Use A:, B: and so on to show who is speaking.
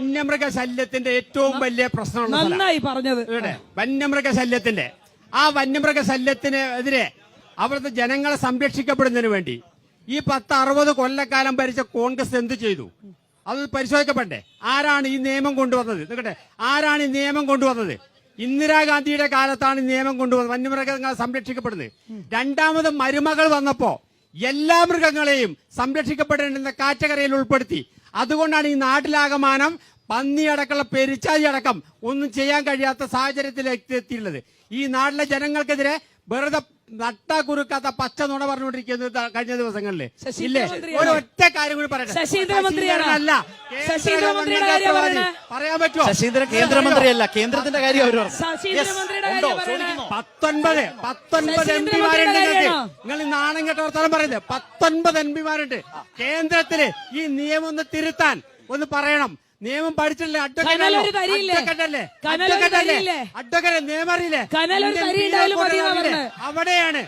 A: വന്യമൃഗ ശല്യത്തിന്റെ ഏറ്റവും വലിയ പ്രശ്നമാണ്
B: നന്നായി പറഞ്ഞത്.
A: വന്യമൃഗ ശല്യത്തിന്റെ ആ വന്യമൃഗ ശല്യത്തിന് എതിരെ അവിടുത്തെ ജനങ്ങളെ സംരക്ഷിക്കപ്പെടുന്നതിന് വേണ്ടി ഈ പത്ത് അറുപത് കൊല്ലക്കാലം ഭരിച്ച കോൺഗ്രസ് എന്ത് ചെയ്തു? അത് പരിശോധിക്കപ്പെടേ ആരാണ് ഈ നിയമം കൊണ്ടുവന്നത്? നിൽക്കട്ടെ ആരാണ് ഈ നിയമം കൊണ്ടുവന്നത്? ഇന്ദിരാഗാന്ധിയുടെ കാലത്താണ് ഈ നിയമം കൊണ്ടുവന്നത് വന്യമൃഗങ്ങൾ സംരക്ഷിക്കപ്പെടുന്നത്. രണ്ടാമത് മരുമകൾ വന്നപ്പോ എല്ലാ മൃഗങ്ങളെയും സംരക്ഷിക്കപ്പെടേണ്ടുന്ന കാറ്റഗറിയിൽ ഉൾപ്പെടുത്തി. അതുകൊണ്ടാണ് ഈ നാട്ടിലാകമാനം പന്നിയടക്കമുള്ള പെരിച്ചാതി അടക്കം ഒന്നും ചെയ്യാൻ കഴിയാത്ത സാഹചര്യത്തിലേക്ക് എത്തിയുള്ളത് ഈ നാട്ടിലെ ജനങ്ങൾക്കെതിരെ വെറുതെ നട്ട കുറുക്കാത്ത പച്ച നുണ പറഞ്ഞുകൊണ്ടിരിക്കുന്നത് കഴിഞ്ഞ ദിവസങ്ങളിൽ.
B: ശശീന്ദ്രൻ
A: ഇല്ലേ? ഒരൊറ്റ ഒറ്റ കാര്യം കൂടി പറയട്ടെ.
B: ശശീന്ദ്രമന്ത്രിയല്ല
A: അല്ല
B: ശശീന്ദ്രൻ മന്ത്രിയുടെ കാര്യം പറയണേ.
A: പറയാൻ പറ്റുമോ?
C: ശശീന്ദ്രൻ കേന്ദ്രമന്ത്രിയല്ല കേന്ദ്രത്തിന്റെ കാര്യം അവർ.
A: പത്തൊൻപത് പത്തൊൻപത് എം പിമാരുണ്ട്? നിങ്ങൾ ഈ നാണം കെട്ട വർത്താനം പറയുന്നത്. പത്തൊൻപത് എം പിമാരുണ്ട്. കേന്ദ്രത്തിൽ ഈ നിയമം ഒന്ന് തിരുത്താൻ ഒന്ന് പറയണം. നിയമം പഠിച്ചിട്ടില്ലേ? അഡ്വക്കേറ്റ് നിയമം അറിയില്ലേ. അവിടെയാണ്.